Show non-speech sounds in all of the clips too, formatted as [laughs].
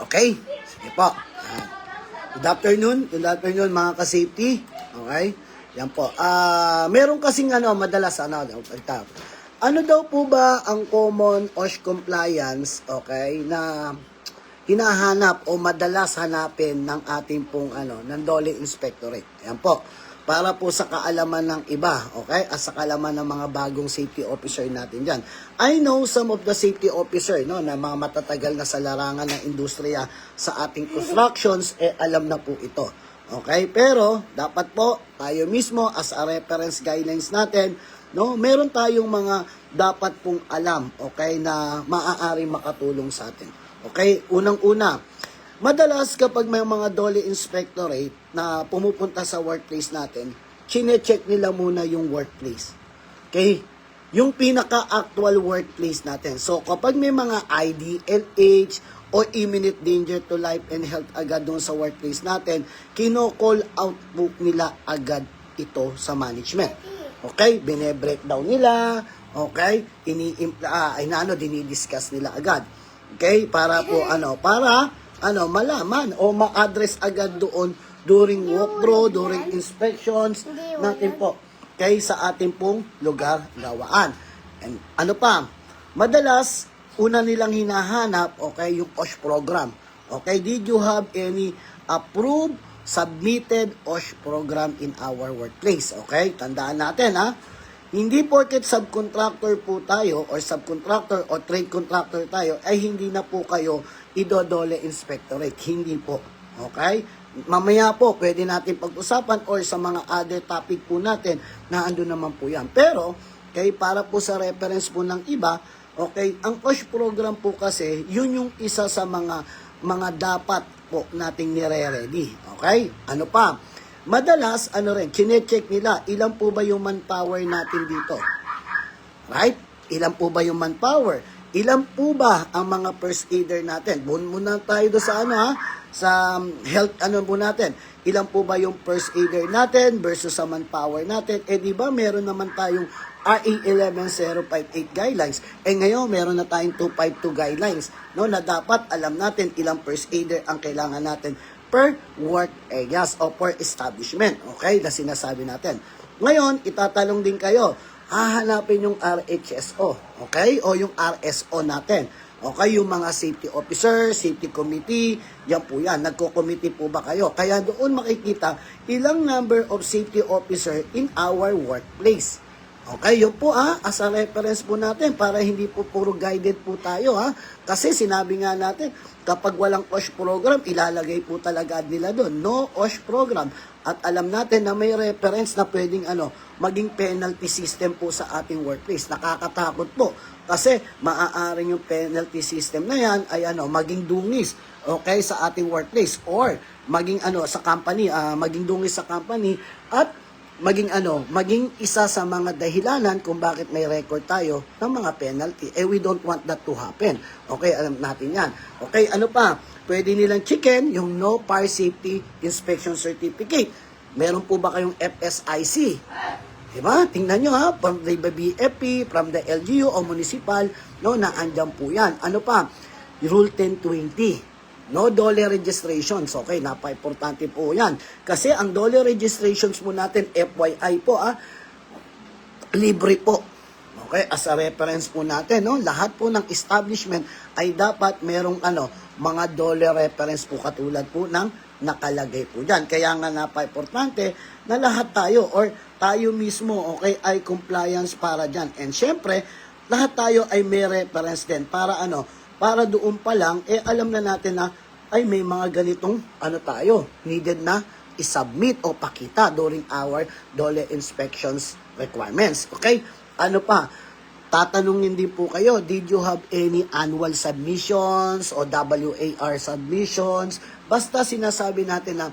Okay? Sige po. Yan. Good afternoon. Good afternoon mga ka-safety. Okay? Yan po. Ah, meron kasing ano, madalas ano, ito. Ano daw po ba ang common OSH compliance, okay, na hinahanap o madalas hanapin ng ating pong ano, ng Dole Inspectorate. Yan po. Para po sa kaalaman ng iba, okay? At sa kaalaman ng mga bagong safety officer natin dyan. I know some of the safety officer, no, na mga matatagal na sa larangan ng industriya sa ating constructions, eh alam na po ito. Okay? Pero, dapat po, tayo mismo, as a reference guidelines natin, no, meron tayong mga dapat pong alam, okay, na maaaring makatulong sa atin. Okay? Unang-una, madalas kapag may mga Dole Inspectorate na pumupunta sa workplace natin, chine-check nila muna yung workplace. Okay? Yung pinaka-actual workplace natin. So, kapag may mga ID, LH, o imminent danger to life and health agad doon sa workplace natin, kino-call out po nila agad ito sa management. Okay? Bine-breakdown nila, okay? Ini ah, inaano dinidiscuss nila agad. Okay? Para po ano, para ano malaman o ma-address agad doon during walkthrough, during inspections natin po. Okay, sa ating pong lugar gawaan. And ano pa? Madalas una nilang hinahanap okay yung OSH program. Okay, did you have any approved submitted OSH program in our workplace? Okay, tandaan natin ha. Hindi porket subcontractor po tayo or subcontractor or trade contractor tayo ay hindi na po kayo idodole inspectorate. Hindi po. Okay? Mamaya po, pwede natin pag-usapan or sa mga other topic po natin na ando naman po yan. Pero, okay, para po sa reference po ng iba, okay, ang OSH program po kasi, yun yung isa sa mga mga dapat po nating nire-ready. Okay? Ano pa? Madalas, ano rin, chinecheck nila, ilan po ba yung manpower natin dito? Right? Ilan po ba yung manpower? Ilan po ba ang mga first aider natin? Bun muna tayo do sa ano ha? Sa um, health ano po natin. Ilan po ba yung first aider natin versus sa manpower natin? Eh di ba meron naman tayong RA 11058 guidelines. Eh ngayon meron na tayong 252 guidelines no na dapat alam natin ilang first aider ang kailangan natin per work areas o per establishment. Okay? Na sinasabi natin. Ngayon, itatalong din kayo, hahanapin yung RHSO, okay? O yung RSO natin. Okay, yung mga safety officer, safety committee, yan po yan. Nagko-committee po ba kayo? Kaya doon makikita ilang number of safety officer in our workplace. Okay, yun po ha, as a reference po natin para hindi po puro guided po tayo ha. Kasi sinabi nga natin, kapag walang OSH program, ilalagay po talaga nila doon. No OSH program. At alam natin na may reference na pwedeng ano, maging penalty system po sa ating workplace. Nakakatakot po. Kasi maaaring yung penalty system na yan ay ano, maging dungis okay sa ating workplace or maging ano sa company, ah, maging dungis sa company at maging ano, maging isa sa mga dahilanan kung bakit may record tayo ng mga penalty. Eh, we don't want that to happen. Okay, alam natin yan. Okay, ano pa? Pwede nilang chicken, yung No Fire Safety Inspection Certificate. Meron po ba kayong FSIC? Diba? Tingnan nyo ha, from the BFP, from the LGU o municipal, no, na andyan po yan. Ano pa? Rule 1020. No dollar registrations. Okay, napaka-importante po yan. Kasi ang dollar registrations po natin, FYI po, ah, libre po. Okay, as a reference po natin, no, lahat po ng establishment ay dapat merong ano, mga dollar reference po katulad po ng nakalagay po diyan. Kaya nga napaka-importante na lahat tayo or tayo mismo, okay, ay compliance para diyan. And syempre, lahat tayo ay may reference din para ano, para doon pa lang, eh alam na natin na ay may mga ganitong ano tayo, needed na isubmit o pakita during our DOLE inspections requirements. Okay? Ano pa? Tatanungin din po kayo, did you have any annual submissions o WAR submissions? Basta sinasabi natin na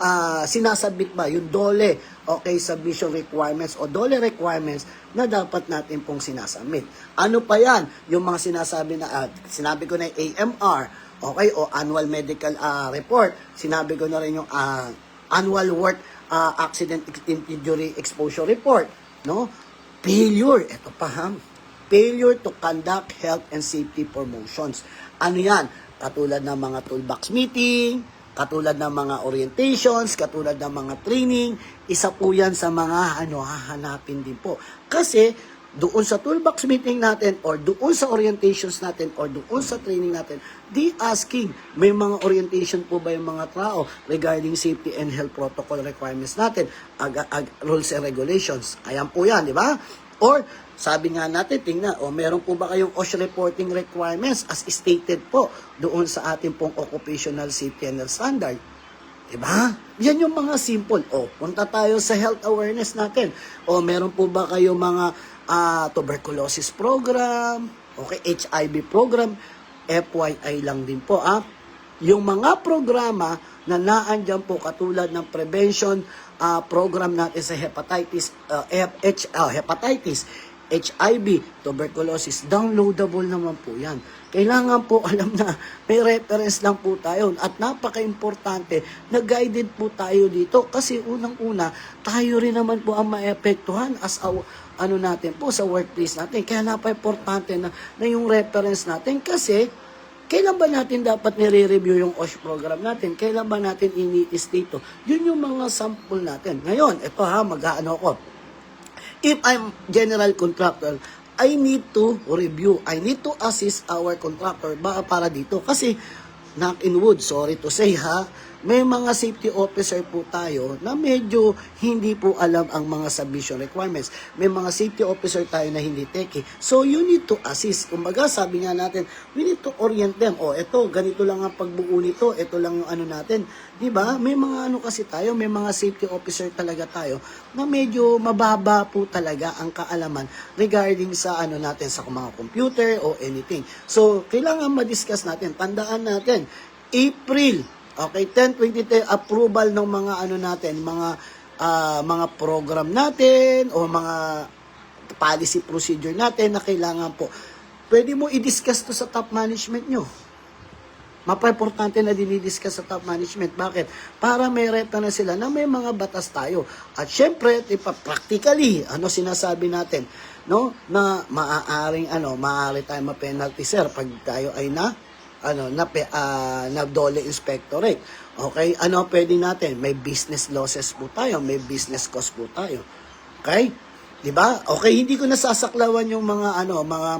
ah, sinasubmit ba yung DOLE okay submission requirements o DOLE requirements na dapat natin pong sinasubmit. Ano pa yan? Yung mga sinasabi na, ah, sinabi ko na yung AMR, okay, o annual medical ah, report. Sinabi ko na rin yung ah, annual work ah, accident injury exposure report, no? Failure, ito pa ha, failure to conduct health and safety promotions. Ano yan? katulad ng mga toolbox meeting, katulad ng mga orientations, katulad ng mga training, isa po yan sa mga ano, hahanapin din po. Kasi doon sa toolbox meeting natin or doon sa orientations natin or doon sa training natin, di asking, may mga orientation po ba yung mga tao regarding safety and health protocol requirements natin, ag, ag, rules and regulations. Ayan po yan, di ba? Or, sabi nga natin, tingnan, o meron po ba kayong OSHA reporting requirements as stated po doon sa ating pong occupational safety and health standard? Diba? Yan yung mga simple. O, punta tayo sa health awareness natin. O, meron po ba kayo mga ah, tuberculosis program, okay, HIV program, FYI lang din po, ah. Yung mga programa na naandyan po katulad ng prevention ah, program natin sa hepatitis, ah, H, ah, hepatitis, HIV, tuberculosis, downloadable naman po yan. Kailangan po [laughs] alam na may reference lang po tayo at napaka-importante na guided po tayo dito kasi unang-una tayo rin naman po ang maepektuhan as a, ano natin po sa workplace natin. Kaya napaka-importante na, na yung reference natin kasi kailan ba natin dapat nire-review yung OSH program natin? Kailan ba natin initis dito? Yun yung mga sample natin. Ngayon, ito ha, mag-ano ko if I'm general contractor, I need to review. I need to assist our contractor ba para dito. Kasi, knock in wood, sorry to say ha, may mga safety officer po tayo na medyo hindi po alam ang mga submission requirements. May mga safety officer tayo na hindi teki. So, you need to assist. Kumbaga, sabi nga natin, we need to orient them. O, eto, ganito lang ang pagbuo nito. Ito lang yung ano natin. Ba? May mga ano kasi tayo, may mga safety officer talaga tayo na medyo mababa po talaga ang kaalaman regarding sa ano natin sa mga computer o anything. So, kailangan ma-discuss natin. Tandaan natin, April Okay, 1023 approval ng mga ano natin, mga ah, mga program natin o mga policy procedure natin na kailangan po. Pwede mo i-discuss to sa top management nyo. Mapa-importante na dinidiscuss sa top management. Bakit? Para may reta na sila na may mga batas tayo. At syempre, ipa practically, ano sinasabi natin, no? Na maaaring ano, maaari tayo ma-penalty sir pag tayo ay na ano na pe- ah, na dole inspectorate. Okay? Ano pwede natin? May business losses po tayo, may business cost po tayo. Okay? 'Di ba? Okay, hindi ko nasasaklawan yung mga ano, mga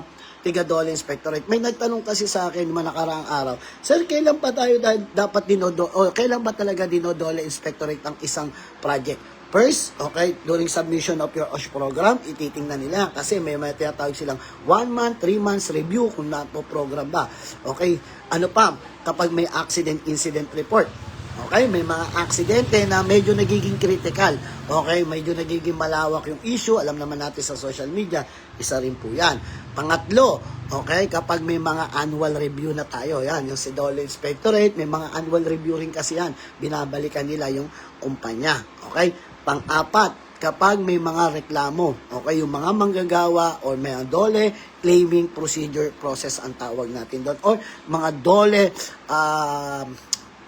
tiga dole inspectorate. May nagtanong kasi sa akin mga nakaraang araw, Sir, kailan pa tayo da- dapat dinodo o kailan ba talaga dinodole inspectorate ang isang project? First, okay, during submission of your OSH program, ititingnan nila kasi may may tinatawag silang 1 month, 3 months review kung nato program ba. Okay, ano pa, kapag may accident incident report, Okay, may mga aksidente na medyo nagiging critical. Okay, medyo nagiging malawak yung issue. Alam naman natin sa social media, isa rin po yan. Pangatlo, okay, kapag may mga annual review na tayo, yan, yung si Dole Inspectorate, may mga annual review rin kasi yan. Binabalikan nila yung kumpanya. Okay, pang-apat, kapag may mga reklamo, okay, yung mga manggagawa or may dole claiming procedure process ang tawag natin doon or mga dole um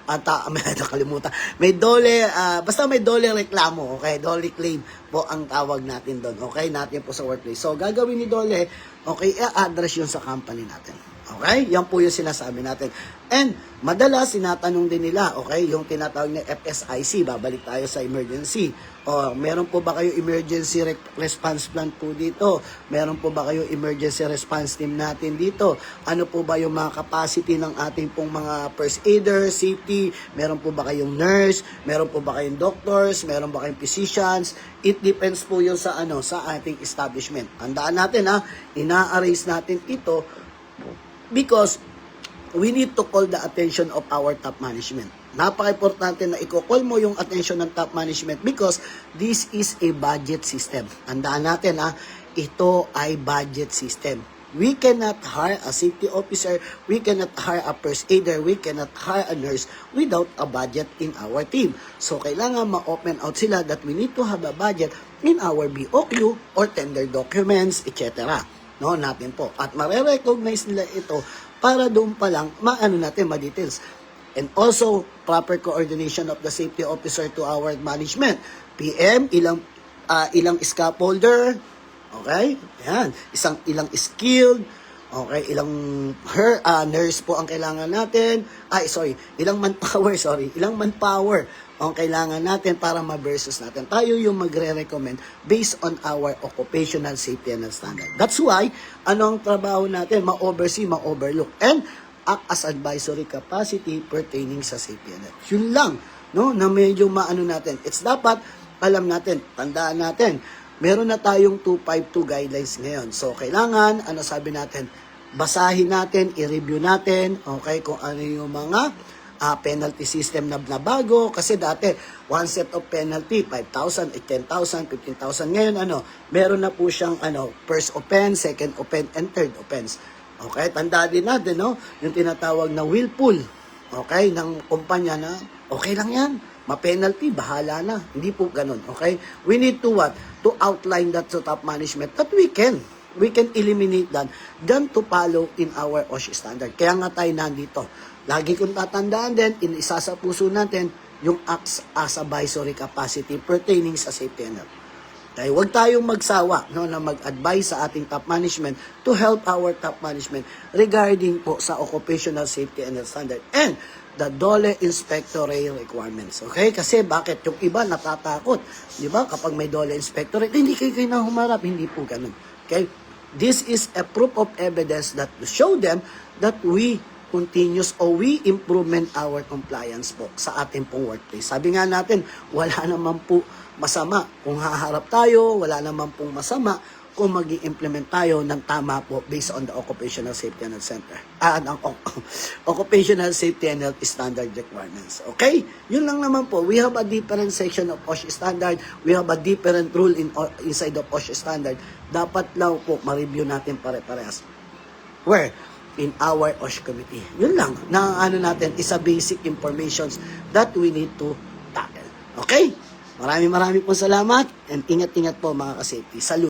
ata [laughs] may nakalimutan. May dole ah, basta may dole reklamo, okay? Dole claim po ang tawag natin doon, okay? Natin po sa workplace. So gagawin ni dole, okay, i-address 'yun sa company natin. Okay? Yan po yung sinasabi natin. And, madalas, sinatanong din nila, okay, yung tinatawag na FSIC, babalik tayo sa emergency. O, meron po ba kayo emergency re- response plan po dito? Meron po ba kayo emergency response team natin dito? Ano po ba yung mga capacity ng ating pong mga first aider, safety? Meron po ba kayong nurse? Meron po ba kayong doctors? Meron ba kayong physicians? It depends po yun sa ano sa ating establishment. Tandaan natin ha, ina-arrange natin ito because we need to call the attention of our top management. Napaka-importante na i-call mo yung attention ng top management because this is a budget system. Tandaan natin ha, ito ay budget system. We cannot hire a safety officer, we cannot hire a first aider, we cannot hire a nurse without a budget in our team. So, kailangan ma-open out sila that we need to have a budget in our BOQ or tender documents, etc no natin po. At mare-recognize nila ito para doon pa lang maano natin ma-details. And also proper coordination of the safety officer to our management. PM ilang ah, ilang scaffolder okay? Yan isang ilang skilled Okay, ilang her, ah, nurse po ang kailangan natin. Ay, sorry, ilang manpower, [laughs] sorry, ilang manpower ang kailangan natin para ma-versus natin. Tayo yung magre-recommend based on our occupational safety and standard. That's why, ano ang trabaho natin? Ma-oversee, ma-overlook. And act as advisory capacity pertaining sa safety and health. Yun lang, no, na medyo maano natin. It's dapat, alam natin, tandaan natin, meron na tayong 252 guidelines ngayon. So, kailangan, ano sabi natin, basahin natin, i-review natin, okay, kung ano yung mga ah, penalty system na, na bago. Kasi dati, one set of penalty, 5,000, eh, 10,000, 15,000. Ngayon, ano, meron na po siyang, ano, first offense, second offense, and third offense. Okay, tandaan din natin, no, yung tinatawag na willful, okay, ng kumpanya na, okay lang yan, ma-penalty, bahala na. Hindi po ganun, okay? We need to what? To outline that to top management that we can. We can eliminate that than to follow in our OSHA standard. Kaya nga tayo nandito. Lagi kong tatandaan din, in isa sa puso natin, yung acts as advisory capacity pertaining sa safety health. Kaya huwag tayong magsawa no, na mag-advise sa ating top management to help our top management regarding po sa occupational safety and health standard and the DOLE inspectorate requirements. Okay? Kasi bakit? Yung iba natatakot. Di ba? Kapag may DOLE inspectorate, hindi kayo kayo na humarap. Hindi po ganun. Okay? This is a proof of evidence that show them that we continuous o we improvement our compliance po sa ating pong workplace. Sabi nga natin, wala naman po masama kung haharap tayo, wala naman pong masama kung mag implement tayo ng tama po based on the Occupational Safety and Health Center. Ah, ng [laughs] Occupational Safety and Health Standard Requirements. Okay? Yun lang naman po. We have a different section of OSHA standard. We have a different rule in inside of OSHA standard. Dapat lang po ma-review natin pare-parehas. Where? In our OSH committee. Yun lang. Na ano natin, is a basic informations that we need to tackle. Okay? Maraming maraming po salamat and ingat-ingat po mga ka-safety. Salute.